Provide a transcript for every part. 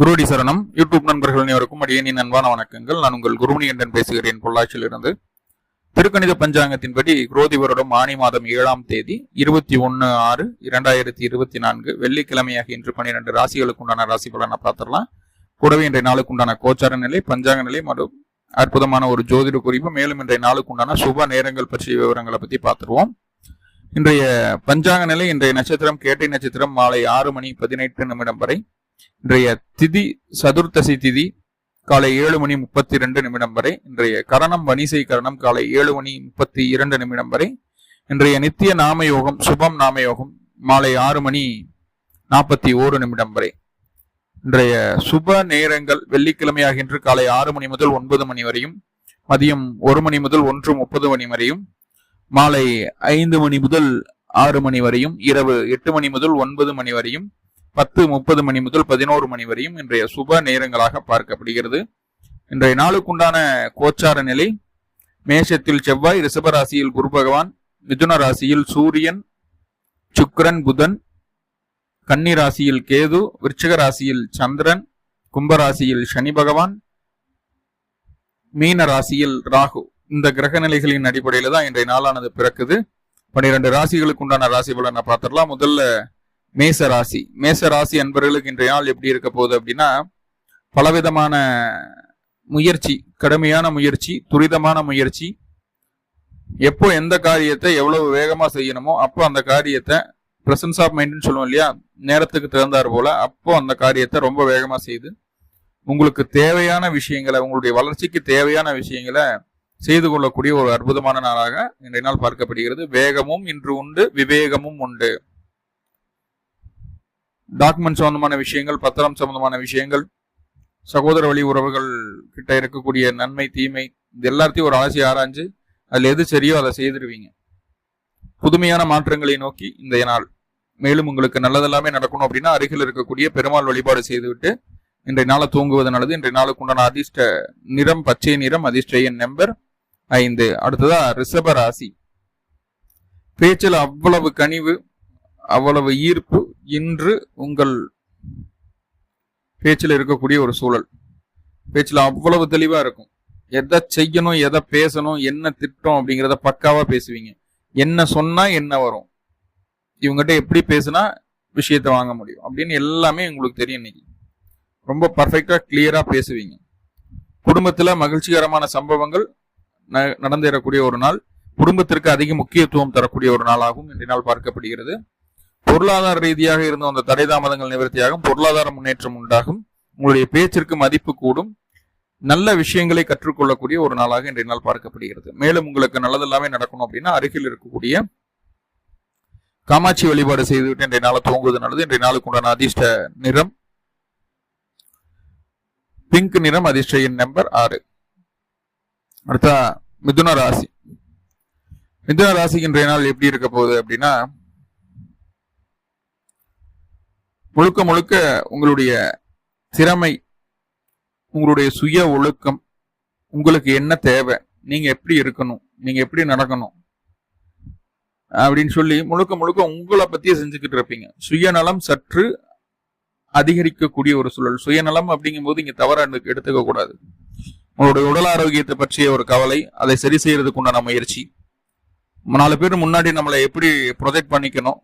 குருடி சரணம். யூடியூப் நண்பர்கள் அனைவருக்கும் அடியேனின் அன்பான வணக்கங்கள். நான் உங்கள் குருமணிகண்டன் பேசுகிறேன் பொள்ளாச்சியிலிருந்து. திருக்கணித பஞ்சாங்கத்தின்படி குரோதி வருடம் ஆணி மாதம் ஏழாம் தேதி இருபத்தி ஒன்று ஆறு இரண்டாயிரத்தி இருபத்தி நான்கு வெள்ளிக்கிழமையாக இன்று பன்னிரெண்டு ராசிகளுக்கு உண்டான ராசி பலனை பார்த்துடலாம். கூடவே இன்றைய நாளுக்கு உண்டான கோச்சார நிலை பஞ்சாங்க நிலை மற்றும் அற்புதமான ஒரு ஜோதிட குறிப்பு மேலும் இன்றைய நாளுக்கு உண்டான சுப நேரங்கள் பற்றிய விவரங்களை பற்றி பார்த்துருவோம். இன்றைய பஞ்சாங்க நிலை இன்றைய நட்சத்திரம் கேட்டை நட்சத்திரம் மாலை ஆறு மணி பதினெட்டு நிமிடம் வரை இன்றைய திதி சதுர்த்தசி திதி காலை ஏழு மணி முப்பத்தி இரண்டு நிமிடம் வரை இன்றைய கரணம் வணிசை கரணம் காலை ஏழு மணி முப்பத்தி இரண்டு நிமிடம் வரை இன்றைய நித்திய நாம யோகம் சுபம் நாம யோகம் மாலை ஆறு மணி நாற்பத்தி ஓரு நிமிடம் வரை. இன்றைய சுப நேரங்கள் வெள்ளிக்கிழமையாகின்ற காலை ஆறு மணி முதல் ஒன்பது மணி வரையும் மதியம் ஒரு மணி முதல் ஒன்று முப்பது மணி வரையும் மாலை ஐந்து மணி முதல் ஆறு மணி வரையும் இரவு எட்டு மணி முதல் ஒன்பது மணி வரையும் பத்து முப்பது மணி முதல் பதினோரு மணி வரையும் இன்றைய சுப நேரங்களாக பார்க்கப்படுகிறது. இன்றைய நாளுக்குண்டான கோச்சார நிலை மேஷத்தில் செவ்வாய் ரிஷபராசியில் குரு பகவான் மிதுன ராசியில் சூரியன் சுக்கரன் புதன் கன்னி ராசியில் கேது விருச்சிக ராசியில் சந்திரன் கும்பராசியில் சனி பகவான் மீன ராசியில் ராகு. இந்த கிரக நிலைகளின் அடிப்படையில தான் இன்றைய நாளானது பிறக்குது. பன்னிரெண்டு ராசிகளுக்கு உண்டான ராசி பலனை பார்த்துடலாம். முதல்ல மேச ராசி மேச ராசி அன்பர்களுக்கு இன்றைய நாள் எப்படி இருக்க போகுது அப்படின்னா பலவிதமான முயற்சி கடுமையான முயற்சி துரிதமான முயற்சி. எப்போ எந்த காரியத்தை எவ்வளவு வேகமாக செய்யணுமோ அப்போ அந்த காரியத்தை பிரசன்ஸ் ஆஃப் மைண்ட்னு சொல்லுவோம் இல்லையா? நேரத்துக்கு திறந்தார் போல அப்போ அந்த காரியத்தை ரொம்ப வேகமாக செய்து உங்களுக்கு தேவையான விஷயங்களை உங்களுடைய வளர்ச்சிக்கு தேவையான விஷயங்களை செய்து கொள்ளக்கூடிய ஒரு அற்புதமான நாளாக இன்றைய நாள் பார்க்கப்படுகிறது. வேகமும் இன்று உண்டு விவேகமும் உண்டு. டாக்குமெண்ட் சம்பந்தமான விஷயங்கள் பத்திரம் சம்பந்தமான விஷயங்கள் சகோதர வழி உறவுகள் கிட்ட இருக்கக்கூடிய நன்மை தீமை இது எல்லாத்தையும் ஒரு ஆசை ஆராய்ஞ்சு அதில் எது சரியோ அதை செய்திருவீங்க. புதுமையான மாற்றங்களை நோக்கி இந்த நாள். மேலும் உங்களுக்கு நல்லதெல்லாமே நடக்கணும் அப்படின்னா அருகில் இருக்கக்கூடிய பெருமாள் வழிபாடு செய்துவிட்டு இன்றைய நாளை தூங்குவது நல்லது. இன்றைய நாளுக்கு உண்டான அதிர்ஷ்ட நிறம் பச்சை நிறம் அதிர்ஷ்ட எண் நம்பர் ஐந்து. அடுத்ததா ரிஷப ராசி. பேச்சில் அவ்வளவு கனிவு அவ்வளவு ஈர்ப்பு இன்று உங்கள் பேச்சில் இருக்கக்கூடிய ஒரு சூழல். பேச்சில் அவ்வளவு தெளிவாக இருக்கும். எதை செய்யணும் எதை பேசணும் என்ன திட்டம் அப்படிங்கிறத பக்காவாக பேசுவீங்க. என்ன சொன்னால் என்ன வரும்? இவங்ககிட்ட எப்படி பேசுனா விஷயத்தை வாங்க முடியும் அப்படின்னு எல்லாமே உங்களுக்கு தெரியும் இன்னைக்கு. ரொம்ப பர்ஃபெக்டாக கிளியராக பேசுவீங்க. குடும்பத்தில் மகிழ்ச்சிகரமான சம்பவங்கள் நடந்தேறக்கூடிய ஒரு நாள். குடும்பத்திற்கு அதிக முக்கியத்துவம் தரக்கூடிய ஒரு நாளாகவும் இன்றைய நாள் பார்க்கப்படுகிறது. பொருளாதார ரீதியாக இருந்த அந்த தடை தாமதங்கள் நிவர்த்தியாகும். பொருளாதார முன்னேற்றம் உண்டாகும். உங்களுடைய பேச்சிற்கு மதிப்பு கூடும். நல்ல விஷயங்களை கற்றுக்கொள்ளக்கூடிய ஒரு நாளாக இன்றைய நாள் பார்க்கப்படுகிறது. மேலும் உங்களுக்கு நல்லதெல்லாமே நடக்கணும் அப்படின்னா அருகில் இருக்கக்கூடிய காமாட்சி வழிபாடு செய்துவிட்டு இன்றைய நாளை துவங்குவது நல்லது. இன்றைய நாளுக்கு உண்டான அதிர்ஷ்ட நிறம் பிங்க் நிறம் அதிர்ஷ்ட எண் நம்பர் ஆறு. அடுத்தா மிதுன ராசி. மிதுன ராசிக்கு இன்றைய நாள் எப்படி இருக்க போகுது அப்படின்னா முழுக்க முழுக்க உங்களுடைய திறமை உங்களுடைய சுய ஒழுக்கம் உங்களுக்கு என்ன தேவை நீங்க எப்படி இருக்கணும் நீங்க எப்படி நடக்கணும் அப்படின்னு சொல்லி முழுக்க முழுக்க உங்களை பத்தியே செஞ்சுக்கிட்டு இருப்பீங்க. சுயநலம் சற்று அதிகரிக்கக்கூடிய ஒரு சூழல். சுயநலம் அப்படிங்கும் போது இங்க தவற எடுத்துக்க கூடாது. உங்களுடைய உடல் ஆரோக்கியத்தை பற்றிய ஒரு கவலை அதை சரி செய்யறதுக்கு உண்டான முயற்சி. நாலு பேர் முன்னாடி நம்மளை எப்படி ப்ரொஜெக்ட் பண்ணிக்கணும்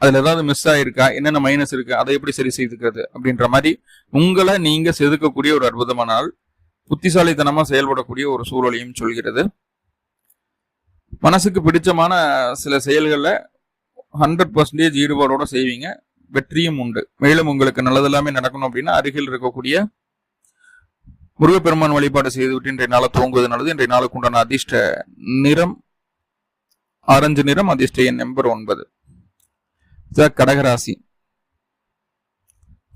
அதில் ஏதாவது மிஸ் ஆகிருக்கா என்னென்ன மைனஸ் இருக்கு? அதை எப்படி சரி செய்துக்கிறது? அப்படின்ற மாதிரி உங்களை நீங்கள் செதுக்கக்கூடிய ஒரு அற்புதமான நாள் புத்திசாலித்தனமாக செயல்படக்கூடிய ஒரு சூழலையும் சொல்கிறது. மனசுக்கு பிடிச்சமான சில செயல்களில் ஹண்ட்ரட் பர்சன்டேஜ் ஈடுபாடோட செய்வீங்க. வெற்றியும் உண்டு. மேலும் உங்களுக்கு நல்லது எல்லாமே நடக்கணும் அப்படின்னா அருகில் இருக்கக்கூடிய முருகப்பெருமான் வழிபாடு செய்துவிட்டு இன்றைய நாளை தூங்குவது நல்லது. இன்றைய நாளுக்கு உண்டான அதிர்ஷ்ட நிறம் ஆரஞ்சு நிறம் அதிர்ஷ்ட எண் நம்பர் ஒன்பது. கடகராசி.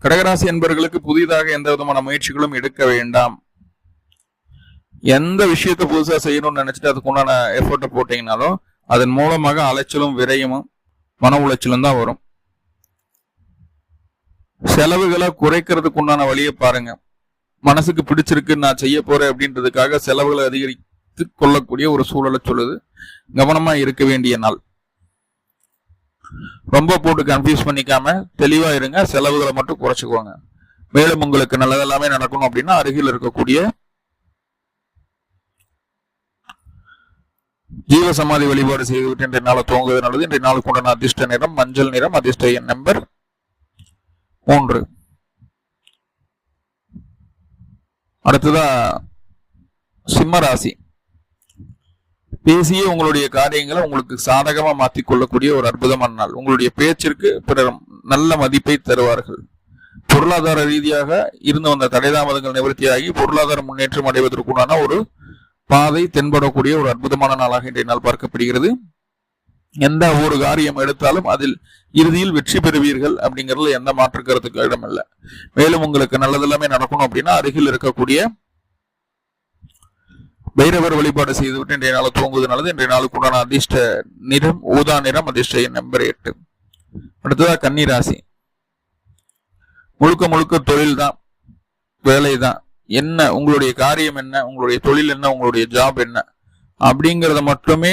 கடகராசி என்பவர்களுக்கு புதிதாக எந்த விதமான முயற்சிகளும் எடுக்க வேண்டாம். எந்த விஷயத்த புதுசா செய்யணும்னு நினைச்சிட்டு அதுக்கு உண்டான எஃபர்ட்டை போட்டீங்கனாலும் அதன் மூலமாக அலைச்சலும் விரயமும் மன உளைச்சலும் தான் வரும். செலவுகளை குறைக்கிறதுக்கு உண்டான வழியை பாருங்க. மனசுக்கு பிடிச்சிருக்கு நான் செய்ய போறேன் அப்படின்றதுக்காக செலவுகளை அதிகரித்து கொள்ளக்கூடிய ஒரு சூழலை சொல்லுது. கவனமா இருக்க வேண்டிய நாள். ரொம்ப போட்டு கன்ஃபியூஸ் பண்ணிக்காம தெளிவா இருங்க. செலவுகளை மட்டும் குறைச்சிக்கோங்க. மேலும் உங்களுக்கு நல்லதெல்லாமே நடக்கணும் அப்படின்னா அருகில் இருக்கக்கூடிய ஜீவ சமாதி வழிபாடு செய்துவிட்டு இன்றைய நாள் துவங்குவது நல்லது. இன்றைய நாளுக்கு உண்டான அதிர்ஷ்ட நிறம் மஞ்சள் நிறம் அதிர்ஷ்ட எண் நம்பர் மூன்று. அடுத்ததா சிம்ம ராசி. பேசியே உங்களுடைய காரியங்களை உங்களுக்கு சாதகமா மாற்றிக் கொள்ளக்கூடிய ஒரு அற்புதமான நாள். உங்களுடைய பேச்சிற்கு பிறர் நல்ல மதிப்பை தருவார்கள். பொருளாதார ரீதியாக இருந்து வந்த தடைதாமதங்கள் நிவர்த்தியாகி பொருளாதார முன்னேற்றம் அடைவதற்குண்டான ஒரு பாதை தென்படக்கூடிய ஒரு அற்புதமான நாளாக இன்றைய நாள் பார்க்கப்படுகிறது. எந்த ஒரு காரியம் எடுத்தாலும் அதில் இறுதியில் வெற்றி பெறுவீர்கள் அப்படிங்கிறதுல எந்த மாற்று கருத்துக்கு இடமில்லை மேலும் உங்களுக்கு நல்லதெல்லாமே நடக்கணும் அப்படின்னா அருகில் இருக்கக்கூடிய பைரவர் வழிபாடு செய்துவிட்டு இன்றைய நாள் தூங்குவது நல்லது இன்றைய நாளுக்கு உண்டான அதிர்ஷ்ட நிறம் ஊதா நிறம் அதிர்ஷ்ட எண் நம்பர் எட்டு. அடுத்ததா கன்னிராசி. முழுக்க முழுக்க தொழில் தான் வேலை தான் என்ன உங்களுடைய காரியம் என்ன உங்களுடைய தொழில் என்ன உங்களுடைய ஜாப் என்ன அப்படிங்கிறத மட்டுமே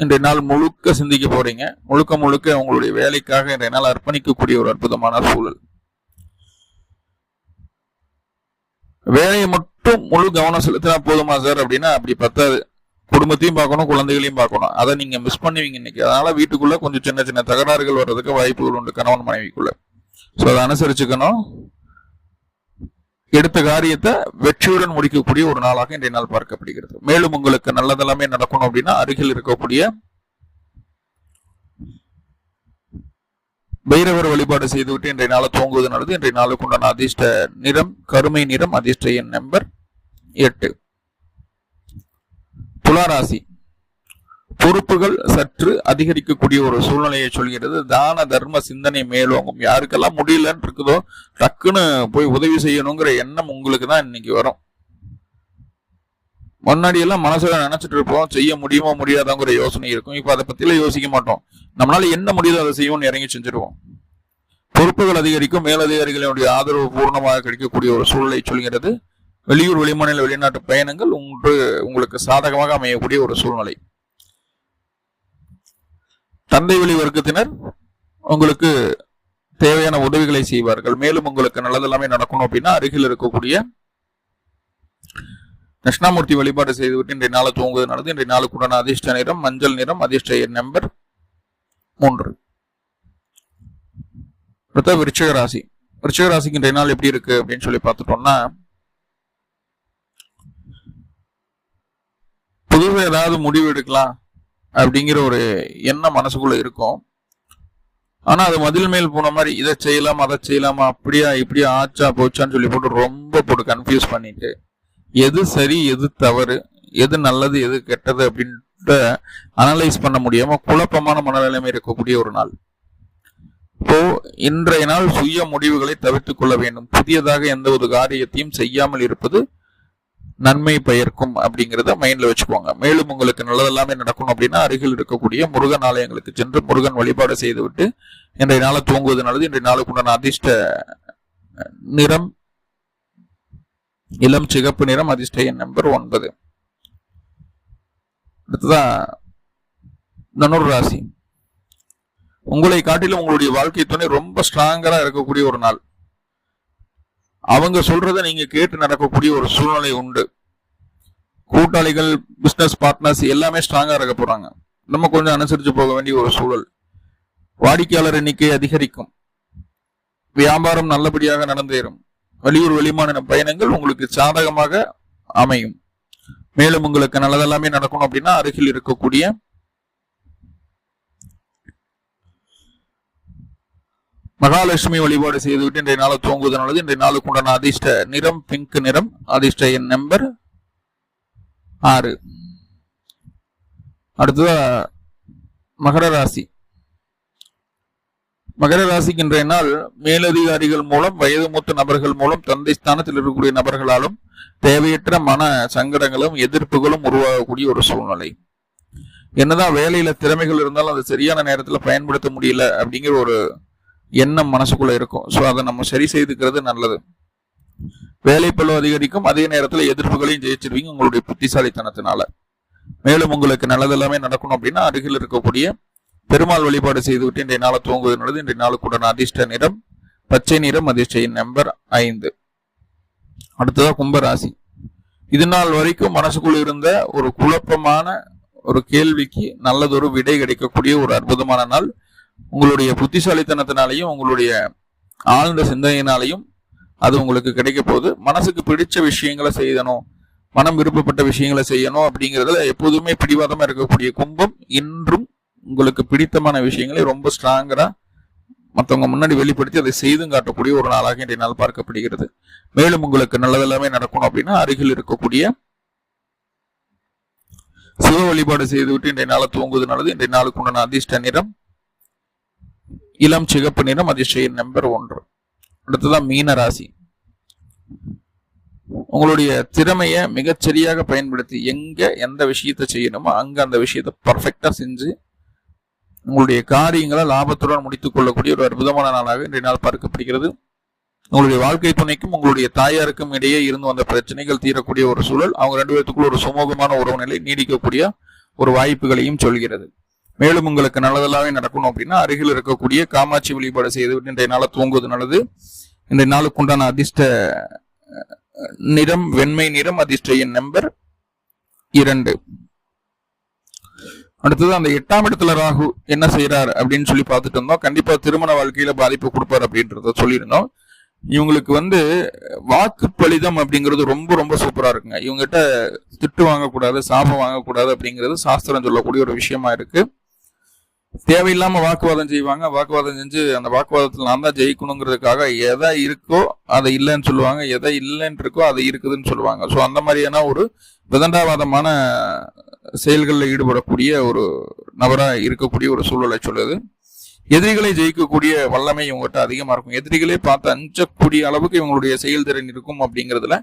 இன்றைய நாள் முழுக்க சிந்திக்க போறீங்க. முழுக்க முழுக்க உங்களுடைய வேலைக்காக இன்றைய நாள் அர்ப்பணிக்கக்கூடிய ஒரு அற்புதமான சூழல். வேலையை மட்டும் முழு கவனம் செலுத்தினா போதுமா சார்? அப்படின்னா அப்படி பத்தாது. குடும்பத்தையும் பார்க்கணும் குழந்தைகளையும் பார்க்கணும். அதை நீங்க மிஸ் பண்ணுவீங்க இன்னைக்கு. அதனால வீட்டுக்குள்ள கொஞ்சம் சின்ன சின்ன தகராறுகள் வர்றதுக்கு வாய்ப்புகள் உண்டு கணவன் மனைவிக்குள்ள. ஸோ அதை அனுசரிச்சுக்கணும். எடுத்த காரியத்தை வெற்றியுடன் முடிக்கக்கூடிய ஒரு நாளாக இன்றைய நாள் பார்க்கப்படுகிறது. மேலும் உங்களுக்கு நல்லதெல்லாமே நடக்கணும் அப்படின்னா அருகில் இருக்கக்கூடிய பைரவர் வழிபாடு செய்துவிட்டு இன்றைய நாளை துவங்குவது நல்லது இன்றைய நாளுக்கு உண்டான அதிர்ஷ்ட நிறம் கருமை நிறம் அதிர்ஷ்ட எண் நம்பர் எட்டு. துளாராசி. பொறுப்புகள் சற்று அதிகரிக்கக்கூடிய ஒரு சூழ்நிலையை சொல்கிறது. தான தர்ம சிந்தனை மேலோங்கும். யாருக்கெல்லாம் முடியலன்னு இருக்குதோ டக்குன்னு போய் உதவி செய்யணுங்கிற எண்ணம் உங்களுக்கு தான் இன்னைக்கு வரும். முன்னாடி எல்லாம் மனசுல நினைச்சிட்டு இருப்போம் செய்ய முடியுமோ முடியாதாங்கிற யோசனை இருக்கும். இப்ப அதை பத்திலாம் யோசிக்க மாட்டோம். நம்மளால என்ன முடியுதோ அதை செய்வோம்னு இறங்கி செஞ்சிருவோம். பொறுப்புகள் அதிகரிக்கும் மேலதிகாரிகளுடைய ஆதரவு பூர்ணமாக கிடைக்கக்கூடிய ஒரு சூழலை சொல்கிறது. வெளியூர் வெளிமாநில வெளிநாட்டு பயணங்கள் ஒன்று உங்களுக்கு சாதகமாக அமையக்கூடிய ஒரு சூழ்நிலை. தந்தை வழி வர்க்கத்தினர் உங்களுக்கு தேவையான உதவிகளை செய்வார்கள். மேலும் உங்களுக்கு நல்லதெல்லாமே நடக்கணும் அப்படின்னா அருகில் இருக்கக்கூடிய தட்சிணாமூர்த்தி வழிபாடு செய்துவிட்டு இன்றைய நாளை தூங்குவது நடந்து இன்றைய நாளுக்குடன் அதிர்ஷ்ட நிறம் மஞ்சள் நிறம் அதிர்ஷ்ட எண் நம்பர் மூன்று. அடுத்த விருச்சிக ராசி. ராசிக்கு இன்றைய நாள் எப்படி இருக்கு அப்படின்னு சொல்லி பார்த்துட்டோம்னா புதுவை ஏதாவது முடிவு எடுக்கலாம் அப்படிங்கிற ஒரு எண்ணம் மனசுக்குள்ள இருக்கும். ஆனா அது மதில் மேல் போன மாதிரி இதை செய்யலாம் அதை செய்யலாமா அப்படியா இப்படியா ஆச்சா போச்சான்னு சொல்லி போட்டு ரொம்ப போட்டு கன்ஃபியூஸ் பண்ணிட்டு எது சரி எது தவறு எது நல்லது எது கெட்டது அப்படின்ட்டு அனலைஸ் பண்ண முடியாம குழப்பமான மனநிலைமை இருக்கக்கூடிய ஒரு நாள். இப்போ இன்றைய நாள் சுய முடிவுகளை தவிர்த்துக் கொள்ள வேண்டும். புதியதாக எந்த ஒரு காரியத்தையும் செய்யாமல் இருப்பது நன்மை பயர்க்கும் அப்படிங்கிறத மைண்ட்ல வச்சுக்கோங்க. மேலும் உங்களுக்கு நல்லதெல்லாமே நடக்கணும் அப்படின்னா அருகில் இருக்கக்கூடிய முருகன் ஆலயங்களுக்கு சென்று முருகன் வழிபாடு செய்துவிட்டு இன்றைய நாளை தூங்குவது நல்லது இன்றைய நாளுக்கு உண்டான அதிர்ஷ்ட நிறம் இளம் சிகப்பு நிறம் அதிர்ஷ்ட எண் நம்பர் ஒன்பது. அடுத்ததான் தனுர் ராசி. உங்களை காட்டிலும் உங்களுடைய வாழ்க்கை துணை ரொம்ப ஸ்ட்ராங்கரா இருக்கக்கூடிய ஒரு நாள். அவங்க சொல்றத நீங்க கேட்டு நடக்கக்கூடிய ஒரு சூழ்நிலை உண்டு. கூட்டாளிகள் பிசினஸ் பார்ட்னர்ஸ் எல்லாமே ஸ்ட்ராங்கா இருக்க போறாங்க. நம்ம கொஞ்சம் அனுசரிச்சு போக வேண்டிய ஒரு சூழல். வாடிக்கையாளர் எண்ணிக்கை அதிகரிக்கும். வியாபாரம் நல்லபடியாக நடந்தேறும். வெளியூர் வெளிமான பயணங்கள் உங்களுக்கு சாதகமாக அமையும். மேலும் உங்களுக்கு நல்லதெல்லாமே நடக்கணும் அப்படின்னா அருகில் இருக்கக்கூடிய மகாலட்சுமி வழிபாடு செய்துவிட்டு இன்றைய நாளை தூங்குவது நல்லது இன்றைய நாளுக்கு உண்டான அதிர்ஷ்ட நிறம் பிங்க் நிறம் அதிர்ஷ்ட எண் நம்பர் ஆறு. அடுத்ததா மகர ராசி. மகர ராசிக்கு இன்றைய நாள் மேலதிகாரிகள் மூலம் வயது மூத்த நபர்கள் மூலம் தந்தை ஸ்தானத்தில் இருக்கக்கூடிய நபர்களாலும் தேவையற்ற மன சங்கடங்களும் எதிர்ப்புகளும் உருவாகக்கூடிய ஒரு சூழ்நிலை. என்னதான் வேலையில திறமைகள் இருந்தாலும் அது சரியான நேரத்துல பயன்படுத்த முடியல அப்படிங்கிற ஒரு எண்ணம் மனசுக்குள்ள இருக்கும். ஸோ அதை நம்ம சரி செய்துக்கிறது நல்லது. வேலைப்பளு அதிகரிக்கும். அதே நேரத்தில் எதிர்ப்புகளையும் ஜெயிச்சிருவீங்க உங்களுடைய புத்திசாலித்தனத்தினால. மேலும் உங்களுக்கு நல்லதெல்லாமே நடக்கணும் அப்படின்னா அருகில் இருக்கக்கூடிய பெருமாள் வழிபாடு செய்துவிட்டு இன்றைய நாளை துவங்குவது நல்லது. இன்றைய நாளுக்குடன் அதிர்ஷ்ட நிறம் பச்சை நிறம் அதிர்ஷ்ட நம்பர் ஐந்து. அடுத்ததா கும்பராசி. இது நாள் வரைக்கும் மனசுக்குள் இருந்த ஒரு குழப்பமான ஒரு கேள்விக்கு நல்லதொரு விடை கிடைக்கக்கூடிய ஒரு அற்புதமான நாள். உங்களுடைய புத்திசாலித்தனத்தினாலையும் உங்களுடைய ஆழ்ந்த சிந்தனையினாலையும் அது உங்களுக்கு கிடைக்க போகுது. மனசுக்கு பிடிச்ச விஷயங்களை செய்யணும் மனம் விருப்பப்பட்ட விஷயங்களை செய்யணும் அப்படிங்கிறதுல எப்போதுமே பிடிவாதமா இருக்கக்கூடிய கும்பம் இன்றும் உங்களுக்கு பிடித்தமான விஷயங்களை ரொம்ப ஸ்ட்ராங்கரா மற்றவங்க முன்னாடி வெளிப்படுத்தி அதை செய்தும் காட்டக்கூடிய ஒரு நாளாக இன்றைய நாள் பார்க்கப்படுகிறது. மேலும் உங்களுக்கு நல்லதெல்லாமே நடக்கணும் அப்படின்னா அருகில் இருக்கக்கூடிய சிவ வழிபாடு செய்துவிட்டு இன்றைய நாளை தூங்குவது நல்லது. இன்றைய நாளுக்கு உண்டான அதிர்ஷ்ட நிறம் இளம் சிகப்பு நிறம் அதிர்ஷ்ட நம்பர் ஒன்று. அடுத்ததான் மீன ராசி. உங்களுடைய திறமையை மிகச்சரியாக பயன்படுத்தி எங்க எந்த விஷயத்தை செய்யணுமோ அங்க அந்த விஷயத்தை பர்ஃபெக்டா செஞ்சு உங்களுடைய காரியங்களை லாபத்துடன் முடித்துக் கொள்ளக்கூடிய ஒரு அற்புதமான நாளாக இன்றைய நாள் பார்க்கப்படுகிறது. உங்களுடைய வாழ்க்கை துணைக்கும் உங்களுடைய தாயாருக்கும் இடையே இருந்து வந்த பிரச்சனைகள் தீரக்கூடிய ஒரு சூழல் அவங்க ரெண்டு பேர்த்துக்குள்ள ஒரு சுமூகமான உறவு நிலை நீடிக்கக்கூடிய ஒரு வாய்ப்புகளையும் சொல்கிறது. மேலும் உங்களுக்கு நல்லதெல்லாமே நடக்கணும் அப்படின்னா அருகில் இருக்கக்கூடிய காமாட்சி வழிபாடு செய்து இன்றைய நாளை தூங்குவது நல்லது. இன்றைய நாளுக்கு உண்டான அதிர்ஷ்ட நிறம் வெண்மை நிறம் அதிர்ஷ்ட எண் நம்பர் இரண்டு. அடுத்தது அந்த எட்டாம் இடத்துல ராகு என்ன செய்யறாரு அப்படின்னு சொல்லி பார்த்துட்டு இருந்தோம். கண்டிப்பா திருமண வாழ்க்கையில பாதிப்பு கொடுப்பாரு அப்படின்றத சொல்லியிருந்தோம். இவங்களுக்கு வந்து வாக்கு பலிதம் அப்படிங்கிறது ரொம்ப ரொம்ப சூப்பரா இருக்குங்க. இவங்ககிட்ட திட்டு வாங்கக்கூடாது சாபம் வாங்கக்கூடாது அப்படிங்கிறது சாஸ்திரம் சொல்லக்கூடிய ஒரு விஷயமா இருக்கு. தேவையில்லாம வாக்குவாதம் செய்வாங்க. வாக்குவாதம் செஞ்சு அந்த வாக்குவாதத்தில் நான் தான் ஜெயிக்கணுங்கிறதுக்காக எதை இருக்கோ அதை இல்லைன்னு சொல்லுவாங்க. எதை இல்லைன்னு இருக்கோ அது இருக்குதுன்னு சொல்லுவாங்க. ஸோ அந்த மாதிரியான ஒரு விதண்டாவாதமான செயல்களில் ஈடுபடக்கூடிய ஒரு நபராக இருக்கக்கூடிய ஒரு சூழலை சொல்லுது. எதிரிகளை ஜெயிக்கக்கூடிய வல்லமை இவங்ககிட்ட அதிகமாக இருக்கும். எதிரிகளே பார்த்து அஞ்சக்கூடிய அளவுக்கு இவங்களுடைய செயல்திறன் இருக்கும் அப்படிங்கிறதுல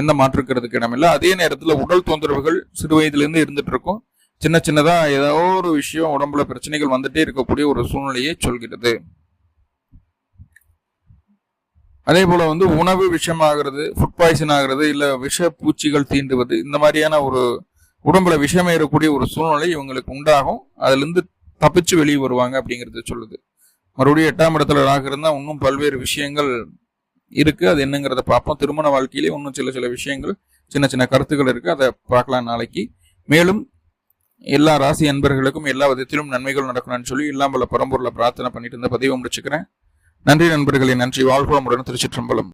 எந்த மாற்றுக்கிறதுக்கு இடமில்லை. அதே நேரத்தில் உடல் தொந்தரவுகள் சிறு வயதுலேருந்து இருந்துட்டு இருக்கும். சின்ன சின்னதாக ஏதோ ஒரு விஷயம் உடம்புல பிரச்சனைகள் வந்துட்டே இருக்கக்கூடிய ஒரு சூழ்நிலையை சொல்கிறது. அதே போல் வந்து உணவு விஷமாகிறது ஃபுட் பாய்சன் ஆகிறது இல்லை விஷ பூச்சிகள் தீண்டுவது இந்த மாதிரியான ஒரு உடம்புல விஷம் ஏறக்கூடிய ஒரு சூழ்நிலை இவங்களுக்கு உண்டாகும். அதுலேருந்து தப்பிச்சு வெளியே வருவாங்க அப்படிங்கிறது சொல்லுது. மறுபடியும் எட்டாம் இடத்துல ராக இருந்தால் இன்னும் பல்வேறு விஷயங்கள் இருக்குது அது என்னங்கிறத பார்ப்போம். திருமண வாழ்க்கையிலே இன்னும் சில சில விஷயங்கள் சின்ன சின்ன கருத்துக்கள் இருக்குது அதை பார்க்கலாம் நாளைக்கு. மேலும் எல்லா ராசி அன்பர்களுக்கும் எல்லா விதத்திலும் நன்மைகள் நடக்கணும்னு சொல்லி இல்லாமல் பரம்பூர்ல பிரார்த்தனை பண்ணிட்டு இருந்த பதிவை முடிச்சுக்கிறேன். நன்றி நண்பர்களே நன்றி. வாழ்வோமுடன் திருச்சிற்றம்பலம்.